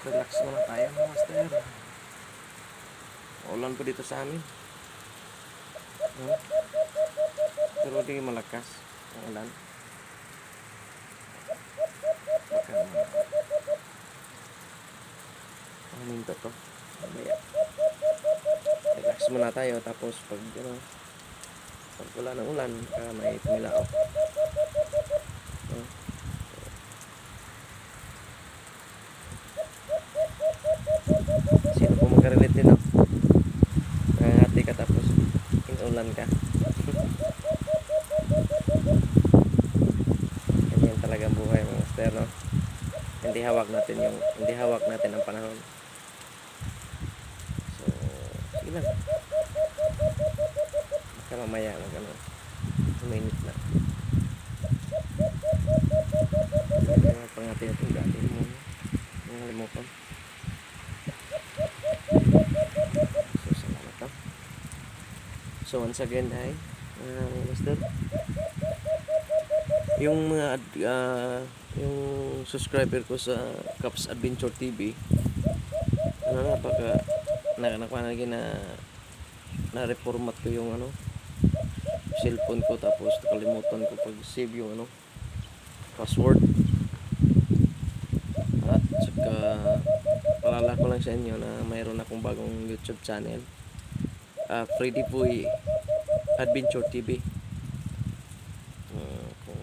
Relax muna tayo mga master. Ulan po dito sa amin. No? Pero di malakas ang ulan. Baka Paminto to. Mamaya. Relax muna tayo tapos pag ano, pag wala ng ulan, baka may tumilao. No? Sino po magka-relate din, no? Nangangati ka tapos inulan ka. Ganyan talaga ang no? Hindi hawak natin yung, hindi hawak natin ang panahon. So, sige lang. Baka mamaya mag ano, uminit na. Kaya pangati natin dati mo. Mga limutan. So, salamat ha. So, once again, hi. Uh, master. Yung mga ah, yung subscriber ko sa Caps Adventure TV, ano na, pagka na, na, na, na, na reformat ko yung ano, cellphone ko tapos nakalimutan ko pag save yung ano, password. At saka paalala ko lang sa inyo na mayroon akong bagong YouTube channel. Uh, Freddy Boy Adventure TV. Uh, kung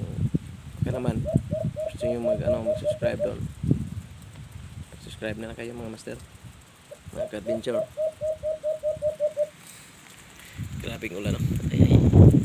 okay naman, gusto nyo mag, ano, mag-subscribe doon. Subscribe na lang kayo mga master. Mga adventure Grabing ulan no? Ayan.